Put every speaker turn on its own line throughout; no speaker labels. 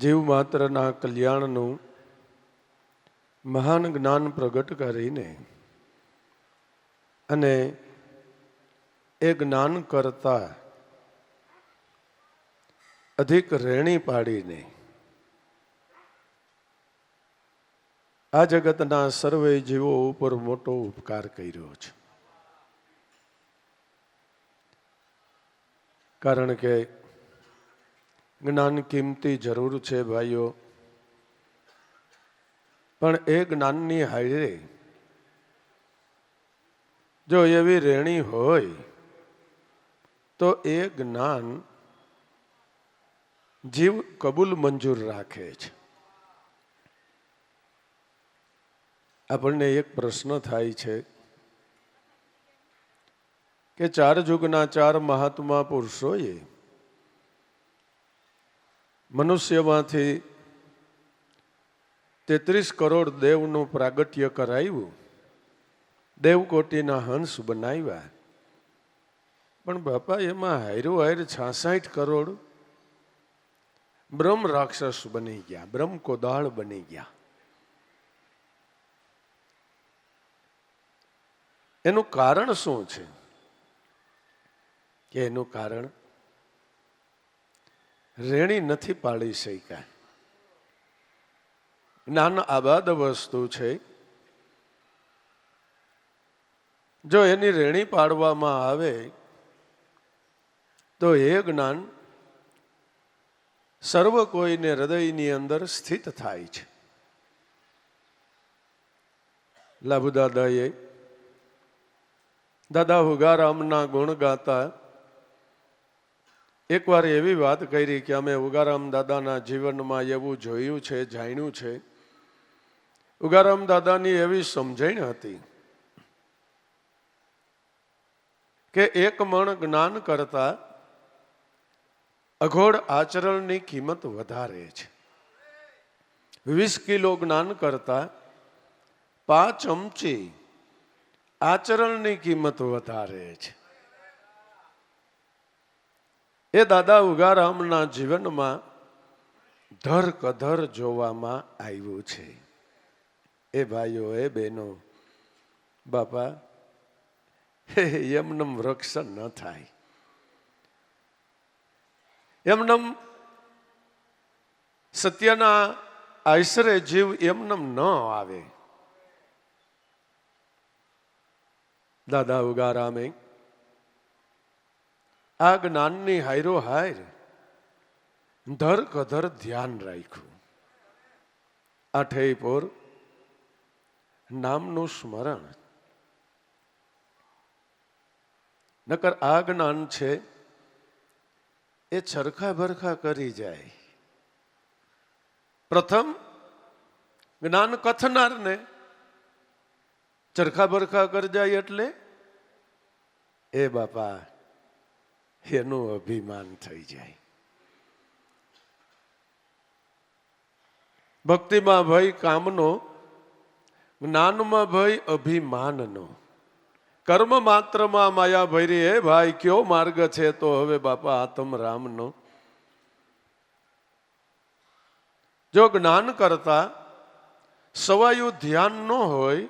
જીવ માત્રના કલ્યાણનું મહાન જ્ઞાન પ્રગટ કરીને અને એ જ્ઞાન કરતા અધિક રેણી પાડીને આ જગતના સર્વે જીવો ઉપર મોટો ઉપકાર કર્યો છે. કારણ કે જ્ઞાન કિંમતી જરૂર છે ભાઈઓ. પણ એ જ્ઞાનની હારે જો એવી રેણી હોય, તો એ જ્ઞાન જીવ કબૂલ મંજૂર રાખે છે. આપણને એક પ્રશ્ન થાય છે કે ચાર જુગના ચાર મહાત્મા પુરુષોએ મનુષ્યમાંથી તેત્રીસ કરોડ દેવનું પ્રાગટ્ય કરાવ્યું દેવકોટીના હંસ બનાવ્યા. પણ બાપા, એમાં હાયરો હાયર છાસઠ કરોડ બ્રહ્મ રાક્ષસ બની ગયા, બ્રહ્મ કોદાળ બની ગયા. એનું કારણ શું છે? કે એનું કારણ રેણી નથી પાડી શક્યા. જ્ઞાન આબાદ વસ્તુ છે. જો એની રેણી પાડવામાં આવે, તો એ જ્ઞાન સર્વ કોઈને હૃદયની અંદર સ્થિત થાય છે. લાભુદાદાએ દાદા હુગારામના ગુણ ગાતા એકવાર એવી વાત કરી કે અમે ઉગારામ દાદાના જીવનમાં એવું જોયું છે, જાણ્યું છે. ઉગારામ દાદાની એવી સમજણ હતી કે એક મણ જ્ઞાન કરતા અઘોડ આચરણની કિંમત વધારે છે. વીસ કિલો જ્ઞાન કરતા પાંચ ચમચી આચરણની કિંમત વધારે છે. એ દાદા ઉગારામના જીવનમાં ધર કધર જોવામાં આવ્યું છે. એ ભાઈઓ, એ બહેનો, બાપા એમનમ વૃક્ષ ન થાય. એમનમ સત્યના આશરે જીવ એમનમ ન આવે. દાદા ઉગારામે આ જ્ઞાનની હાયરો હાયર ધર કધર ધ્યાન રાખ્યું. આઠેપોર નામનું સ્મરણ. નકર આ જ્ઞાન છે એ ચરખા ભરખા કરી જાય. પ્રથમ જ્ઞાન કથનારને ચરખા ભરખા કરી જાય એટલે એ બાપા એનું અભિમાન થઈ જાય. ભક્તિમાં ભય કામનો, જ્ઞાનમાં ભય અભિમાનનો. કર્મ માત્રમાં માયા ભૈરી, હે ભાઈ, કયો માર્ગ છે તો હવે બાપા આતમ રામનો? જો જ્ઞાન કરતા સવાયું ધ્યાન ન હોય,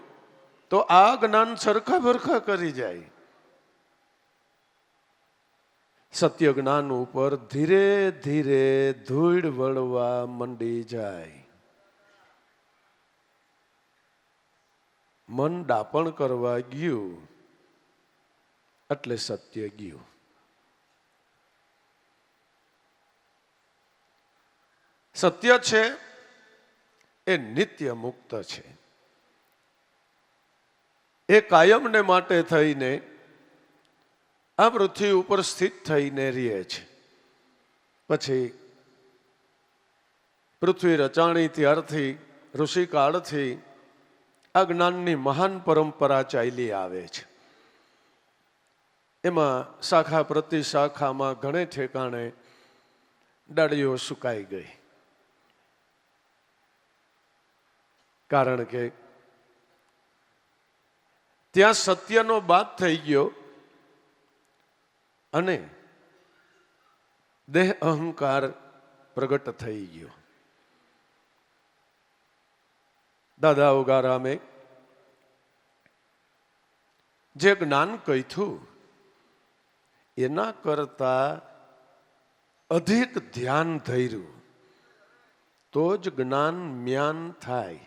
તો આ જ્ઞાન સરખા ભરખા કરી જાય. સત્ય જ્ઞાન ઉપર ધીરે ધીરે ધૂળ વળવા મંડી જાય. મન ડાપણ કરવા ગયું એટલે સત્ય ગયું. સત્ય છે એ નિત્ય મુક્ત છે. એ કાયમને માટે થઈને આ પૃથ્વી ઉપર સ્થિત થઈને રહે છે. પછી પૃથ્વી રચાણી ત્યારથી ઋષિકાળથી આ જ્ઞાનની મહાન પરંપરા ચાલી આવે છે. એમાં શાખા પ્રતિ શાખામાં ઘણે ઠેકાણે ડાળીઓ સુકાઈ ગઈ. કારણ કે ત્યાં સત્યનો બાદ થઈ ગયો અને દેહ અહંકાર પ્રગટ થઈ ગયો. દાદા ઉગારામે જે જ્ઞાન કહ્યું એના કરતા અધિક ધ્યાન ધર્યું, તો જ જ્ઞાન મ્યાન થાય.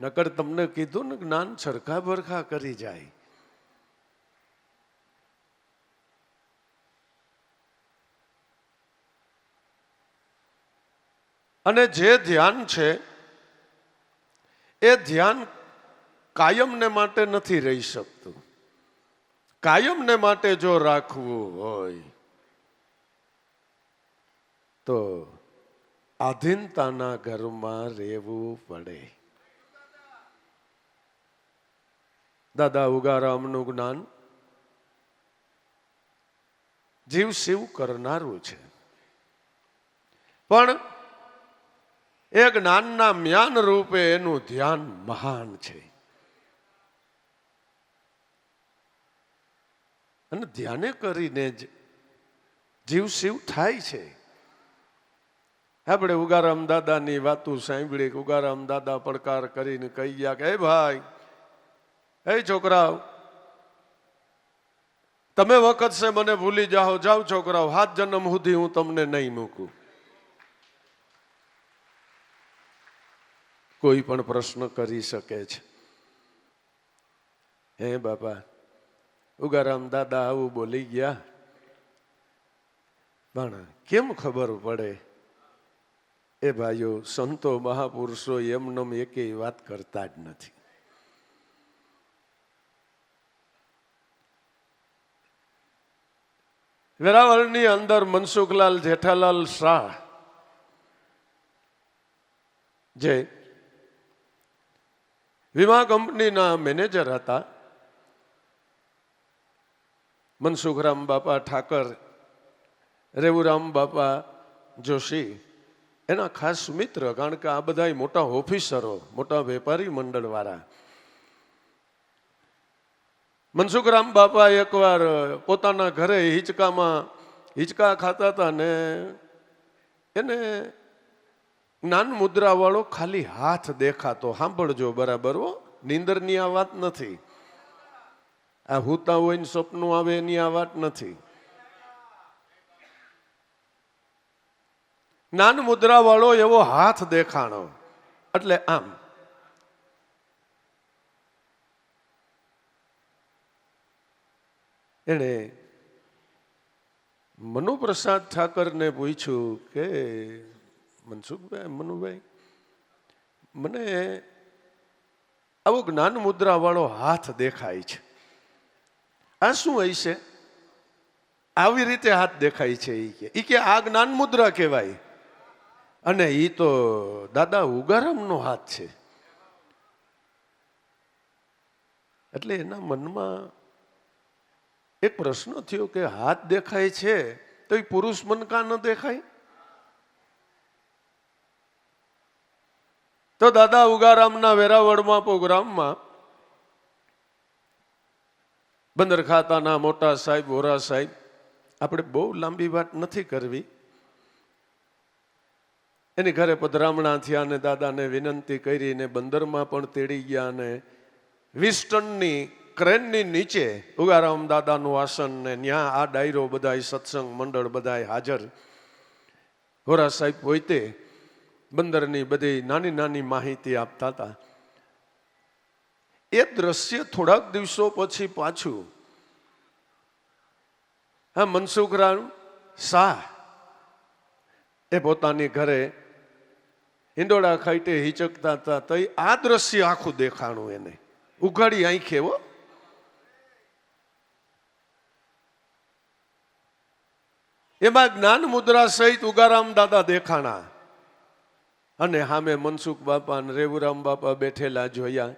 નકર તમને કીધું ને જ્ઞાન સરખા ભરખા કરી જાય. અને જે ધ્યાન છે, એ ધ્યાન કાયમને માટે નથી રહી શકતું. કાયમને માટે જો રાખવું હોય, તો આધીનતાના ઘરમાં રહેવું પડે. દાદા ઉગારામનું જ્ઞાન જીવ શિવ કરનારું છે. પણ એ જ્ઞાનના મ્યાન રૂપે એનું ધ્યાન મહાન છે. અને ધ્યાને કરીને જ જીવ શિવ થાય છે. આપણે ઉગારામ દાદાની વાતું સાંભળી ઉગારામ દાદા પડકાર કરીને કહી ગયા કે, એ ભાઈ, એ છોકરાઓ, તમે વખત છે મને ભૂલી જાઓ જાઓ છોકરાઓ, હાથ જન્મ સુધી હું તમને નહીં મૂકું. કોઈ પણ પ્રશ્ન કરી શકે છે. હે બાપા, ઉગારામ દાદા આવું બોલી ગયા. પણ કેમ ખબર પડે? એ ભાઈઓ, સંતો, મહાપુરુષો એમનેમ એકેય વાત કરતા જ નથી. વેરાવળની અંદર મનસુખલાલ જેઠાલાલ શાહ, જે વીમા કંપનીના મેનેજર હતા. મનસુખરામ બાપા ઠાકર, રેવુરામ બાપા જોશી, એના ખાસ મિત્ર, કારણ કે આ બધા મોટા ઓફિસરો, મોટા વેપારી મંડળવાળા. મનસુખરામ બાપા એકવાર પોતાના ઘરે હિંચકામાં હિંચકા ખાતા હતા ને એને જ્ઞાન મુદ્રા વાળો ખાલી હાથ દેખાતો. સાંભળજો બરાબર હો. નીંદરની આ વાત નથી. આ હુતા હોય ને સપનું આવે એની આ વાત નથી. જ્ઞાન મુદ્રા વાળો એવો હાથ દેખાણો. એટલે આમ. એણે મનુપ્રસાદ ઠાકરને પૂછ્યું કે મનસુખભાઈ મનુભાઈ મને આવો જ્ઞાન મુદ્રા વાળો હાથ દેખાય છે. આ શું હશે આવી રીતે હાથ દેખાય છે એ કે. એ કે આ જ્ઞાન મુદ્રા કહેવાય. અને એ તો દાદા ઉગારામનો હાથ છે. એટલે એના મનમાં એક પ્રશ્ન થયો કે હાથ દેખાય છે તો એ પુરુષ મનકા ન દેખાય? તો દાદા ઉગારામના વેરાવળમાં પ્રોગ્રામમાં બંદર ખાતાના મોટા સાહેબ, વોરા સાહેબ, આપણે બહુ લાંબી વાત નથી કરવી. એની ઘરે પધરામણા થયા અને દાદાને વિનંતી કરીને બંદરમાં પણ તેડી ગયા અને વીસ ટનની ક્રેનની નીચે ઉગારામ દાદાનું આસન ને ન્યા આ ડાયરો બધા સત્સંગ મંડળ બધા હાજર. હોરા સાહેબ પોતે બંદરની બધી નાની નાની માહિતી આપતા હતા. એ દ્રશ્ય થોડાક દિવસો પછી પાછું. હા, મનસુખરામ શાહ એ પોતાની ઘરે ઈંડોળા ખાઈટે હિચકતા હતા તો આ દ્રશ્ય આખું દેખાણું એને. ઉઘાડી આંખે હો. એમાં જ્ઞાન મુદ્રા સહિત ઉગારામ દાદા દેખાણા. અને સામે મનસુખ બાપા અને રેવુરામ બાપા બેઠેલા જોયા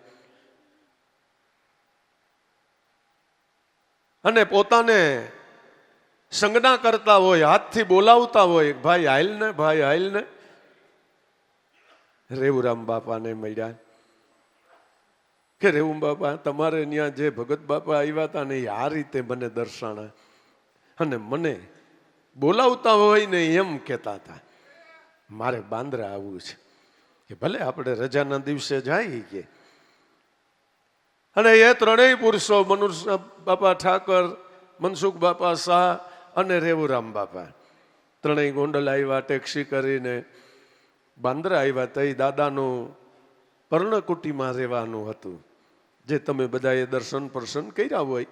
અને પોતાને સંજ્ઞા કરતા હોય, હાથથી બોલાવતા હોય ભાઈ હાઈલ ને, ભાઈ હાઈલ ને. રેવુરામ બાપાને મળ્યા. કે રેવું બાપા, તમારે ત્યાં જે ભગત બાપા આવ્યા હતા ને આ રીતે મને દર્શાણા. અને મને બોલાવતા હોય ને એમ કહેતા હતા મારે બાંદ્રા આવવું છે. કે ભલે આપણે રજાના દિવસે જાય કે. અને એ ત્રણેય પુરુષો મનુષ્ય બાપા ઠાકર, મનસુખ બાપા શાહ અને રેવુરામ બાપા. ત્રણેય ગોંડલ આવ્યા ટેક્સી કરીને બાંદ્રા આવ્યા તઈ દાદાનું પર્ણકુટીમાં રહેવાનું હતું. જે તમે બધાએ દર્શન પ્રસન્ન કર્યા હોય.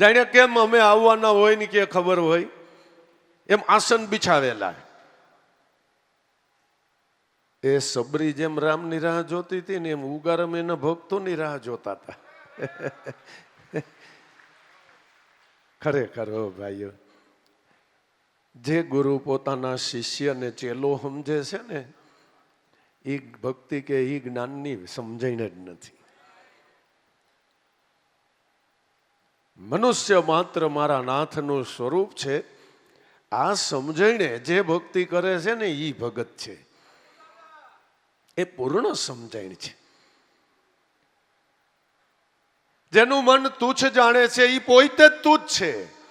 જાણે કેમ અમે આવવાના હોય ને કે ખબર હોય. એમ આસન બિછાવેલા એ સબરી જેમ રામની રાહ જોતી હતી ને એમ ઉગારમ એના ભક્તોની રાહ જોતા હતા. ખરેખર હો ભાઈઓ. જે ગુરુ પોતાના શિષ્યને ચેલો સમજે છે ને, એ ભક્તિ કે એ જ્ઞાનની સમજણ જ નથી. મનુષ્ય માત્ર મારા નાથનું સ્વરૂપ છે આ સમજણે જે ભક્તિ કરે છે ને એ ભગત છે. એ પૂર્ણ સમજણ છે. જેનું મન તુચ્છ જાણે છે એ પોતે જ તુચ્છ છે.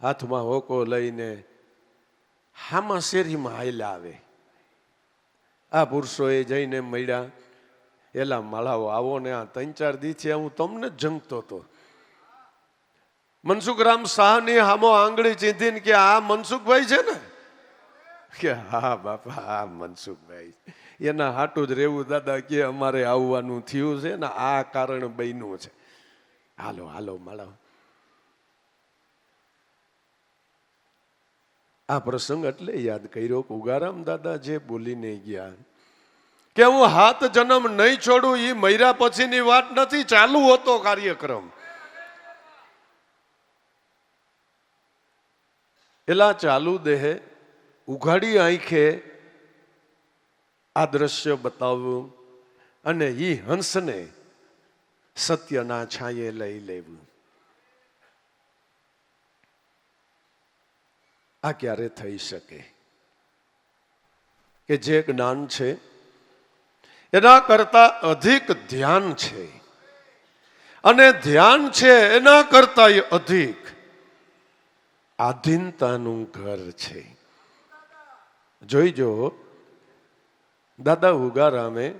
હાથમાં હોકો લઈને હામાં શેરીમાં હાયલા આવે. આ પુરુષોએ જઈને મળ્યા, એલા માળાઓ આવો ને આ ત્રણ ચાર દીથી હું તમને જંગતો હતો મનસુખરામ શાહની હામો આંગળી ચીંધીને કે આ મનસુખભાઈ છે ને? કે હા બાપા, હા, મનસુખભાઈ. એના હાટું જ રહેવું, દાદા, કે અમારે આવવાનું થયું છે ને આ કારણ બન્યું છે. હાલો હાલો, મળો. આ પ્રસંગ એટલે યાદ કર્યો કે ઉગારામ દાદા જે બોલીને ગયા કે હું હાથ જન્મ નહીં છોડું એ મર્યા પછીની વાત નથી, ચાલુ હતો કાર્યક્રમ. એલા ચાલુ દેહે, ઉઘાડી આંખે આ દ્રશ્ય બતાવવું અને ઈ હંસને સત્યના છાંયે લઈ લેવું આ ક્યારે થઈ શકે? કે જે જ્ઞાન છે, એના કરતા અધિક ધ્યાન છે. અને ધ્યાન છે એના કરતા અધિક. આધીનતાનું ઘર છે. જોઈજો, દાદા ઉગારામે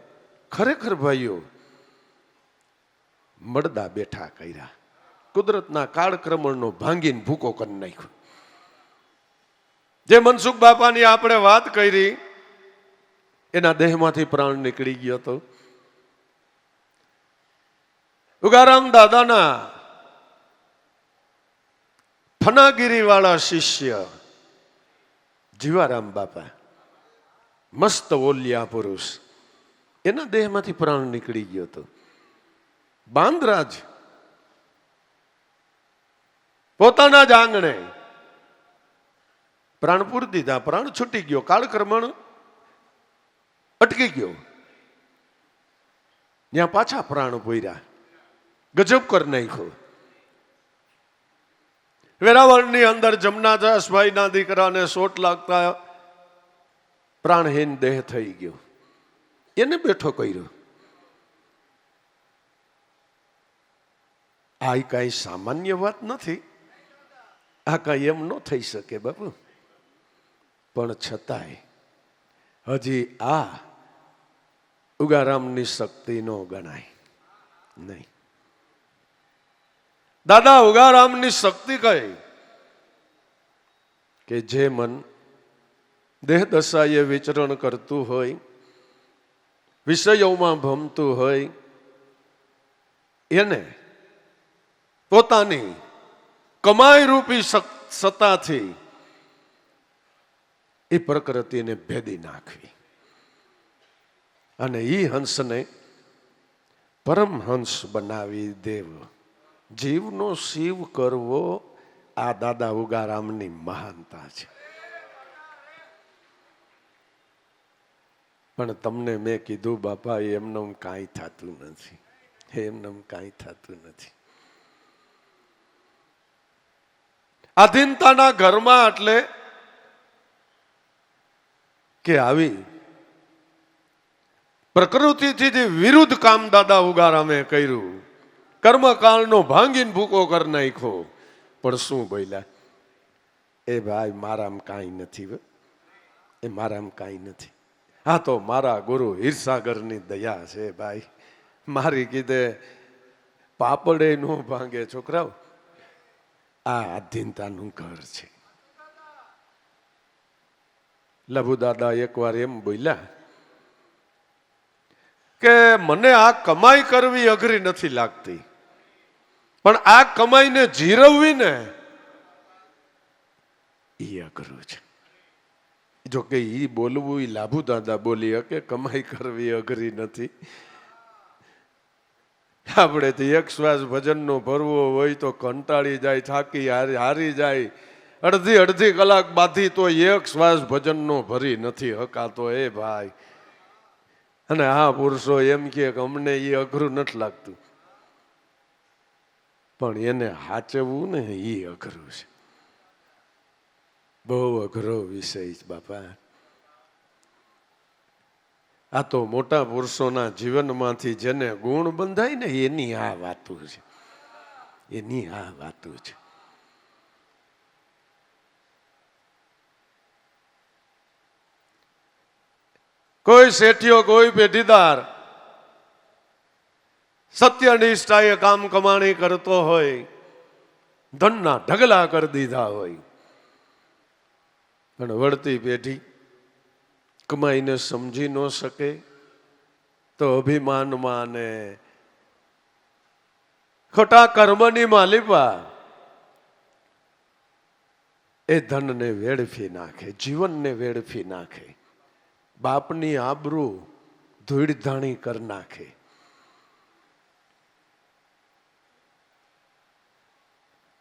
ખરેખર ભાઈઓ મળદા બેઠા કર્યા. કુદરતના કાળક્રમણનો ભાંગીને ભૂકો કરી નાખ્યો. જે મનસુખ બાપાની આપણે વાત કરી, એના દેહમાંથી પ્રાણ નીકળી ગયો હતો. ઉગારામ દાદાના ફનાગીરી વાળા શિષ્ય જીવારામ બાપા મસ્ત ઓલિયા પુરુષ એના દેહમાંથી પ્રાણ નીકળી ગયો હતો બાંદરાજ પોતાના જ આંગણે પ્રાણ પૂરી દીધા પ્રાણ છૂટી ગયો કાળક્રમણ અટકી ગયો ત્યાં પાછા પ્રાણ પોર્યા ગજબ કર નાખ્યો વેરાવળની અંદર જમનાદાસભાઈના દીકરાને સોટ લાગતા પ્રાણહીન દેહ થઈ ગયો. એને બેઠો કર્યો. આ કાંઈ સામાન્ય વાત નથી. આ કાંઈ એમ ન થઈ શકે બાપુ. પણ છતાંય હજી આ ઉગારામની શક્તિ નો ગણાય. નહીં. દાદા, ઉગારામની શક્તિ કઈ? કે જે મન દેહ દશાએ વિચરણ કરતું હોય, વિષયોમાં ભમતું હોય, એને પોતાની કમાઈ રૂપી સત્તાથી એ પ્રકૃતિને ભેદી નાખવી. અને એ હંસને પરમહંસ બનાવી દેવ. જીવનો શિવ કરવો આ દાદા ઉગારામની મહાનતા છે. પણ તમને મેં કીધું, બાપા એમને કાંઈ થતું નથી. એમને કાંઈ થતું નથી. આધીનતાના ઘરમાં એટલે કે આવી પ્રકૃતિથી જે વિરુદ્ધ કામ દાદા ઉગારામે કર્યું કર્મકાળનો ભાંગીને ભૂકો કરી નાખ્યો. પણ શું બોલ્યા? એ ભાઈ, મારામાં કાંઈ નથી એ મારામ કાંઈ નથી. હા તો મારા ગુરુ હીરસાગરની દયા છે ભાઈ. મારી કીધે, પાપડે નો ભાંગે છોકરાઓ. આ આધીનતાનું ઘર છે. લભુ દાદા એકવાર એમ બોલ્યા કે, મને આ કમાઈ કરવી અઘરી નથી લાગતી. પણ આ કમાઈને જીરવવી ને એ અઘરું છે. જો કે એ બોલવું એ લાભુ દાદા બોલી કે કમાઈ કરવી અઘરી નથી. આપણે તો એક શ્વાસ ભજનનો ભરવો હોય તો કંટાળી જાય, થાકી હારી હારી જાય. અડધી અડધી કલાક બાધી તો એક શ્વાસ ભજનનો ભરી નથી હકાતો, એ ભાઈ. અને આ પુરુષો એમ કે અમને એ અઘરું નથી લાગતું. પણ એને હાચવવું ને એ અઘરું છે. બહુ અઘરો વિષય બાપા. આ તો મોટા પુરુષોના જીવનમાંથી જેને ગુણ બંધાય ને એની આ વાતો છે. એની આ વાતો છે. કોઈ શેઠિયો, કોઈ પેઢીદાર સત્યનિષ્ઠાએ કામ કમાણી કરતો હોય, ધનના ઢગલા કરી દીધા હોય. પણ વળતી પેઢી કમાઈને સમજી ન શકે, તો અભિમાનમાં ને ખોટા કર્મની માલિપા એ ધનને વેડફી નાખે, જીવનને વેડફી નાખે, બાપની આબરૂ ધૂળધાણી કરી નાખે.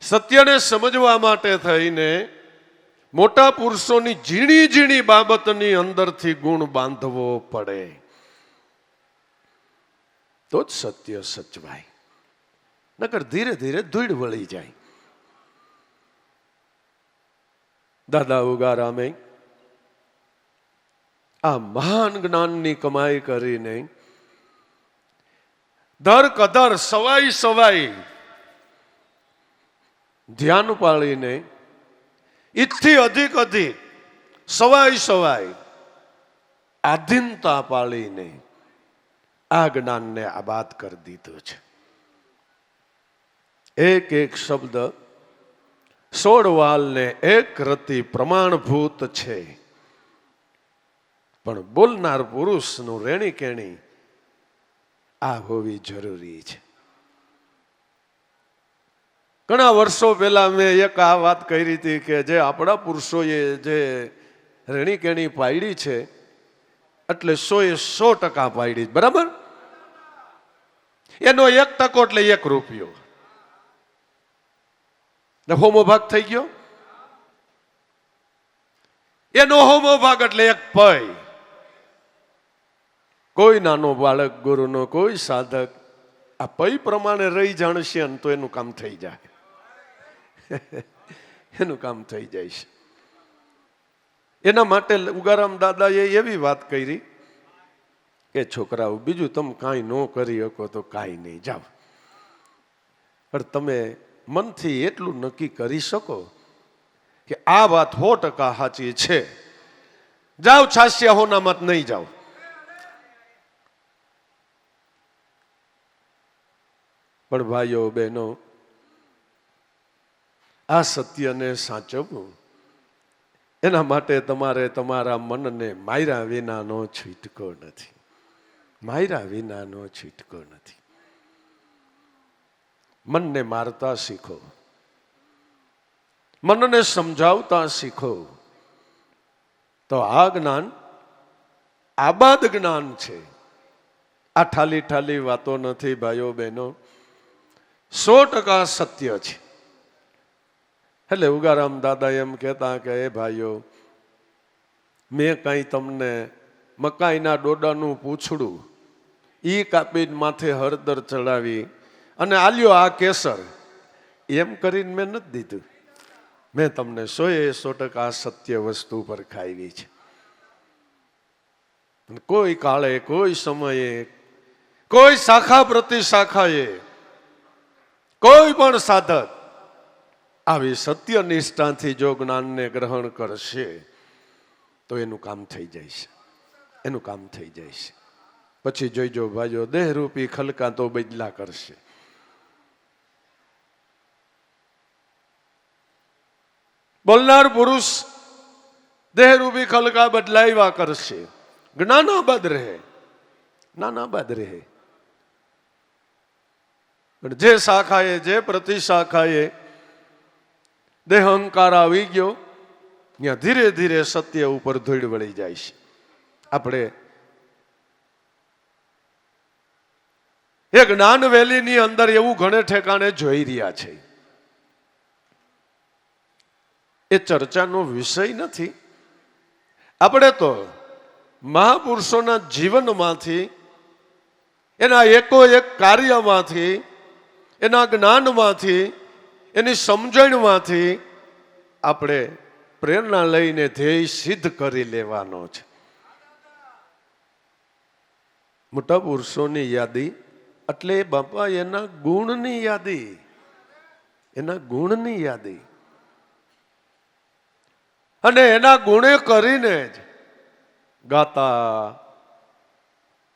સત્યને સમજવા માટે થઈને મોટા પુરુષોની ઝીણી ઝીણી બાબતની અંદરથી ગુણ બાંધવો પડે. તો જ સત્ય સચવાય. નકર ધીરે ધીરે ધૂળ વળી જાય. દાદા ઉગારામે આ મહાન જ્ઞાનની કમાઈ કરીને દર કદર સવાઈ સવાઈ ધ્યાન પાળીને ઇથી અધિક અધિક સવાઈ સવાય આધીનતા પાળીને આ જ્ઞાનને આબાદ કરી દીધું છે. એક એક શબ્દ સોળ વાલને એક રતિ પ્રમાણભૂત છે. પણ બોલનાર પુરુષનું રેણી કેણી આ હોવી જરૂરી છે. ઘણા વર્ષો પહેલાં મેં એક આ વાત કરી હતી કે જે આપણા પુરુષોએ જે રેણી કેણી પાડી છે, એટલે સો એ સો ટકા પાડી બરાબર? એનો એક ટકો એટલે એક રૂપિયો. હોમો ભાગ થઈ ગયો? એનો હોમો ભાગ એટલે એક પય કોઈ નાનો બાળક, ગુરુનો કોઈ સાધક આ પૈ પ્રમાણે રહી જાણશે તો એનું કામ થઈ જાય. એનું કામ થઈ જાય છે. એના માટે ઉગારામ દાદાએ એવી વાત કરી કે, છોકરાઓ, બીજું તમે કાંઈ ન કરી શકો તો કાંઈ નહીં, જાઓ. પણ તમે મનથી એટલું નક્કી કરી શકો કે આ વાત સો ટકા સાચી છે. જાઓ છાસ્યા હોના મત નહીં જાઓ. પણ ભાઈઓ, બહેનો આ સત્યને સાચવવું. એના માટે તમારે તમારા મનને માયરા વિનાનો છૂટકો નથી. માયરા વિનાનો છૂટકો નથી. મનને મારતા શીખો. મનને સમજાવતા શીખો. તો આ જ્ઞાન આબાદ જ્ઞાન છે. આ ઠાલી ઠાલી વાતો નથી ભાઈઓ બહેનો. સો ટકા સત્ય છે. એટલે ઉગારામ દાદા એમ કહેતા કે, એ ભાઈઓ, મેં કાંઈ તમને મકાઈના ડોડાનું પૂછડું. ઈ કાપીને માથે હળદર ચડાવી અને આલ્યો આ કેસર. એમ કરીને મેં નથી દીધું. મેં તમને સો એ સો ટકા સત્ય વસ્તુ પર ખાવી છે. કોઈ કાળે, કોઈ સમયે, કોઈ શાખા પ્રતિ શાખાએ, કોઈ પણ સાધક આવી સત્ય નિષ્ઠાથી જો જ્ઞાનને ગ્રહણ કરશે, તો એનું કામ થઈ જાય છે એનું કામ થઈ જાય છે પછી જોઈજો ભાઈઓ, દેહરૂપી ખલકા તો બદલા કરશે. બોલનાર પુરુષ દેહરૂપી ખલકા બદલાવ્યા કરશે. જ્ઞાનાબાદ રહે. જ્ઞાનાબાદ રહે. પણ જે શાખાએ, જે પ્રતિ શાખાએ દેહ અહંકાર આવી ગયો, ત્યાં ધીરે ધીરે સત્ય ઉપર ધૂળ વળી જાય છે. આપણે એ જ્ઞાન વેલીની અંદર એવું ઘણે ઠેકાણે જોઈ રહ્યા છે. એ ચર્ચાનો વિષય નથી. આપણે તો મહાપુરુષોના જીવનમાંથી, એના એકો એક કાર્યમાંથી, એના જ્ઞાનમાંથી એની સમજણમાંથી આપણે પ્રેરણા લઈને ધ્યેય સિદ્ધ કરી લેવાનો છે. મોટા પુરુષોની યાદી, એટલે બાપા, એના ગુણની યાદી. એના ગુણની યાદી. અને એના ગુણે કરીને જ ગાતા,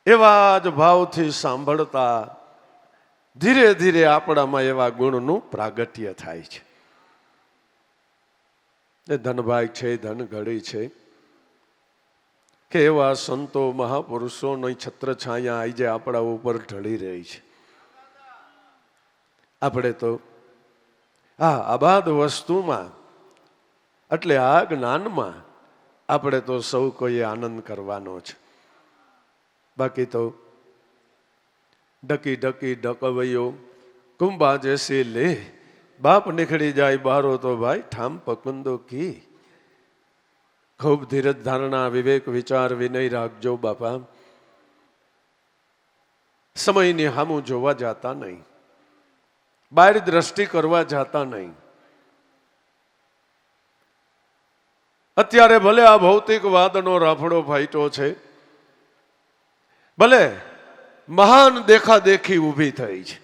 એવા જ ભાવથી સાંભળતા ધીરે ધીરે આપણામાં એવા ગુણનું પ્રાગટ્ય થાય છે. એ ધનભાગ છે ધનઘડી છે. કે એવા સંતો, મહાપુરુષોની છત્ર છાયા આવી જે આપણા ઉપર ઢળી રહી છે. આપણે તો આ આબાદ વસ્તુમાં, એટલે આ જ્ઞાનમાં આપણે તો સૌ કોઈએ આનંદ કરવાનો છે. બાકી તો ડકી ડકી ડકવૈયો. કુંભા જેસી લે બાપ નીકળી જાય બારો તો ભાઈ ઠામ પકુંદો કી. ખૂબ ધીરજ ધારણા, વિવેક, વિચાર, વિનય રાખજો બાપા. સમયની હામું જોવા જાતા નહીં. બહાર દ્રષ્ટિ કરવા જાતા નહીં. અત્યારે ભલે આ ભૌતિક વાદનો રાફડો ફાઈટો છે, ભલે મહાન દેખાદેખી ઊભી થઈ છે.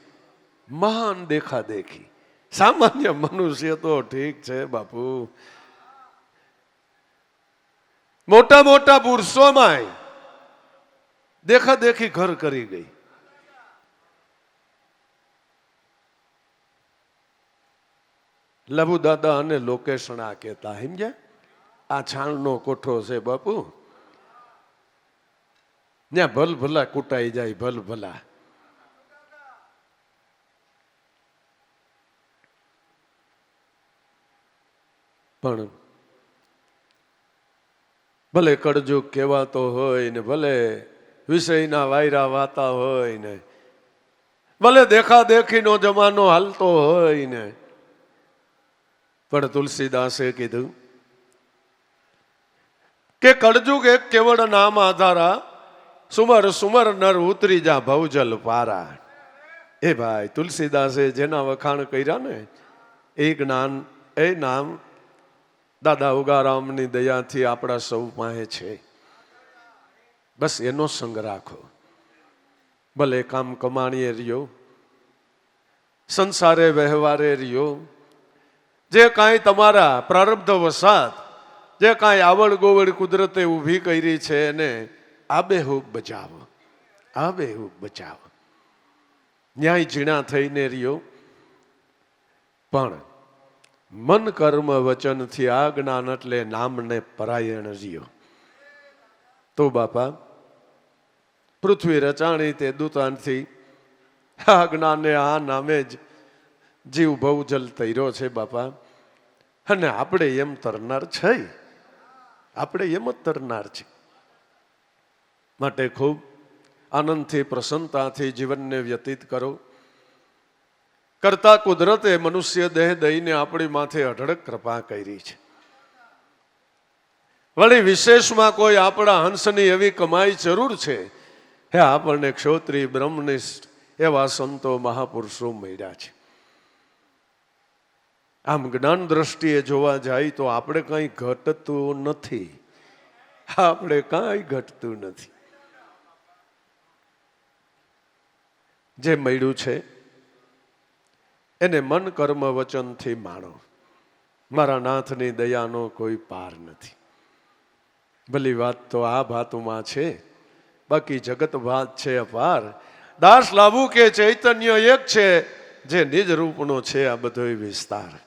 મહાન દેખાદેખી. સામાન્ય મનુષ્ય તો ઠીક છે બાપુ. મોટા મોટા પુરુષોમાં દેખાદેખી ઘર કરી ગઈ. લભુ દાદા અને લોકેશણા કહેતા, સમજ્યા? આ છાણનો કોઠો છે બાપુ. ત્યાં ભલ ભલા કૂટાઈ જાય, ભલ ભલા. પણ ભલે કડજુક કહેવાતો હોય ને ભલે વિષયના વાયરા વાતા હોય ને, ભલે દેખા દેખીનો જમાનો હાલતો હોય ને, પણ તુલસીદાસે કીધું કે કળજુગ એક કેવળ નામ આધારા સુમર સુમર નર ઉતરી જા ભવજલ પારા એ ભાઈ તુલસીદાસે જેના વખાણ કર્યા ને, એ જ્ઞાન, એ નામ દાદા ઉગારામની દયાથી આપણા સૌ પાસે છે. બસ એનો સંગ રાખો. ભલે કામ કમાણીએ રહ્યો, સંસારે વ્યવહારે રહ્યો, જે કાંઈ તમારા પ્રારબ્ધ વસાત, જે કાંઈ આવડ ગોવડ કુદરતે ઊભી કરી છે એને આબેહૂબ બચાવ આબેહૂબ બચાવ. ન્યાય ઝીણા થઈને રહ્યો. પણ મન કર્મ વચનથી આ જ્ઞાન એટલે નામને પરાયણ રહ્યો. તો બાપા, પૃથ્વી રચાણી તે દૂતાનથી આ જ્ઞાને આ નામે જ જીવ બહુ જલ તૈરો છે બાપા. અને આપણે એમ તરનાર છે. આપણે એમ જ તરનાર છે. માટે ખૂબ આનંદથી, પ્રસન્નતાથી જીવનને વ્યતીત કરો. કરતા કુદરતે મનુષ્ય દેહ દઈને આપણી માથે અઢળક કૃપા કરી છે. વળી વિશેષમાં કોઈ આપણા હંસની એવી કમાઈ જરૂર છે? હે, આપણને ક્ષોત્રી બ્રહ્મનિષ્ઠ એવા સંતો, મહાપુરુષો મળ્યા છે. આમ જ્ઞાન દ્રષ્ટિએ જોવા જાય તો આપણે કંઈ ઘટતું નથી. આપણે કાંઈ ઘટતું નથી. જે મળ્યું છે, એને મન કર્મ વચનથી માણો. મારા નાથની દયાનો કોઈ પાર નથી. ભલી વાત તો આ ભાતુમાં છે, બાકી જગત ભાત છે અપાર. દાસ લાવું કે ચૈતન્ય એક છે, જે નિજ રૂપનો છે આ બધો વિસ્તાર.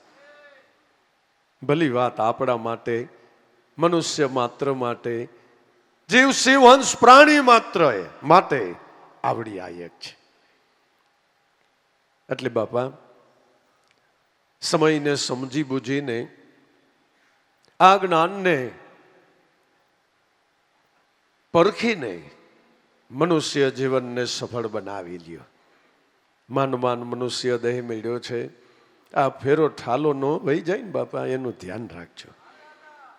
ભલી વાત આપણા માટે, મનુષ્ય માત્ર માટે, જીવ શિવ હંસ પ્રાણી માત્ર માટે આવડી આ એક છે. એટલે બાપા, સમયને સમજી બુજીને, આ જ્ઞાનને પરખીને મનુષ્ય જીવનને સફળ બનાવી લ્યો. માનમાન માન મનુષ્ય દેહ મેળ્યો છે. આ ફેરો ઠાલો નો વહી જાય ને બાપા, એનું ધ્યાન રાખજો.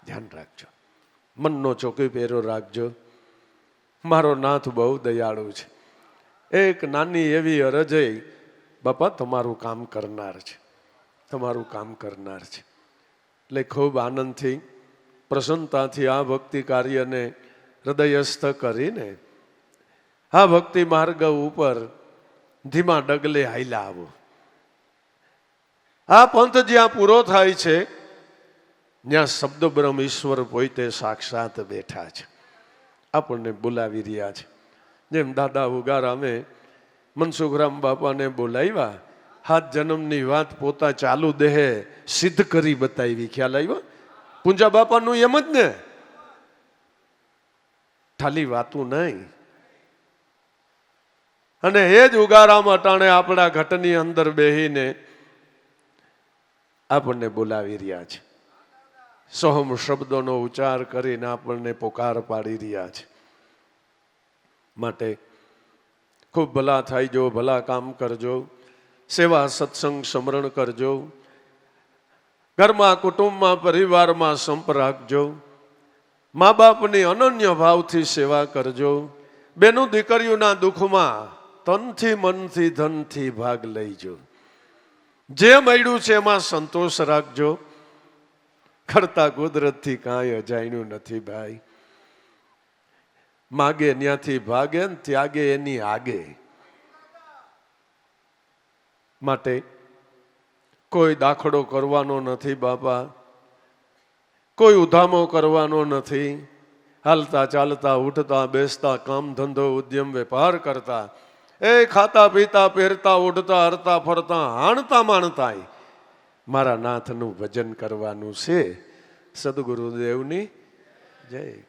ધ્યાન રાખજો. મનનો ચોકી ફેરો રાખજો. મારો નાથ બહુ દયાળુ છે. એક નાની એવી અરજય બાપા, તમારું કામ કરનાર છે. તમારું કામ કરનાર છે. એટલે ખૂબ આનંદથી, પ્રસન્નતાથી આ ભક્તિ કાર્યને હૃદયસ્થ કરીને આ ભક્તિ માર્ગ ઉપર ધીમા ડગલે હાઈલા આવો. આ પંથ જ્યાં પૂરો થાય છે જ્યાં શબ્દ બ્રહ્મ ઈશ્વર પોતે સાક્ષાત બેઠા છે. આપણને બોલાવી રહ્યા છે. જેમ દાદા ઉગારામે મનસુખરામ બાપાને બોલાવ્યા. હાથ જન્મની વાત પોતા ચાલુ દેહે સિદ્ધ કરી બતાવી. ખ્યાલ આવ્યો? પૂંજા બાપાનું એમ જ ને. ખાલી વાતું નહીં. અને એ જ ઉગારામ અટાણે આપણા ઘટની અંદર બેહીને આપણને બોલાવી રહ્યા છે. સોહમ શબ્દોનો ઉચ્ચાર કરીને આપણને પોકાર પાડી રહ્યા છે. માટે ખૂબ ભલા થાય જો, ભલા કામ કરજો, સેવા સત્સંગ સ્મરણ કરજો, ઘરમાં, કુટુંબમાં, પરિવારમાં સંપ રાખજો મા બાપની અનન્ય ભાવથી સેવા કરજો. બેનું દીકરીઓના દુઃખમાં તનથી મનથી ધનથી ભાગ લઈજો. જે મળ્યું છે એમાં સંતોષ રાખજો. કરતા કુદરતથી કાંઈ અજાયણું નથી ભાઈ. માગે ત્યાંથી ભાગે ને ત્યાગે એની આગે. માટે કોઈ દાખલો કરવાનો નથી બાપા. કોઈ ઉધામો કરવાનો નથી. હાલતા ચાલતા, ઉઠતા, બેસતા, કામ, ધંધો, ઉદ્યમ, વેપાર કરતા. એ ખાતા, પીતા, પહેરતા ઉડતા હરતા, ફરતા, હાણતા માણતા મારા નાથનું ભજન કરવાનું છે. સદગુરુદેવની જય.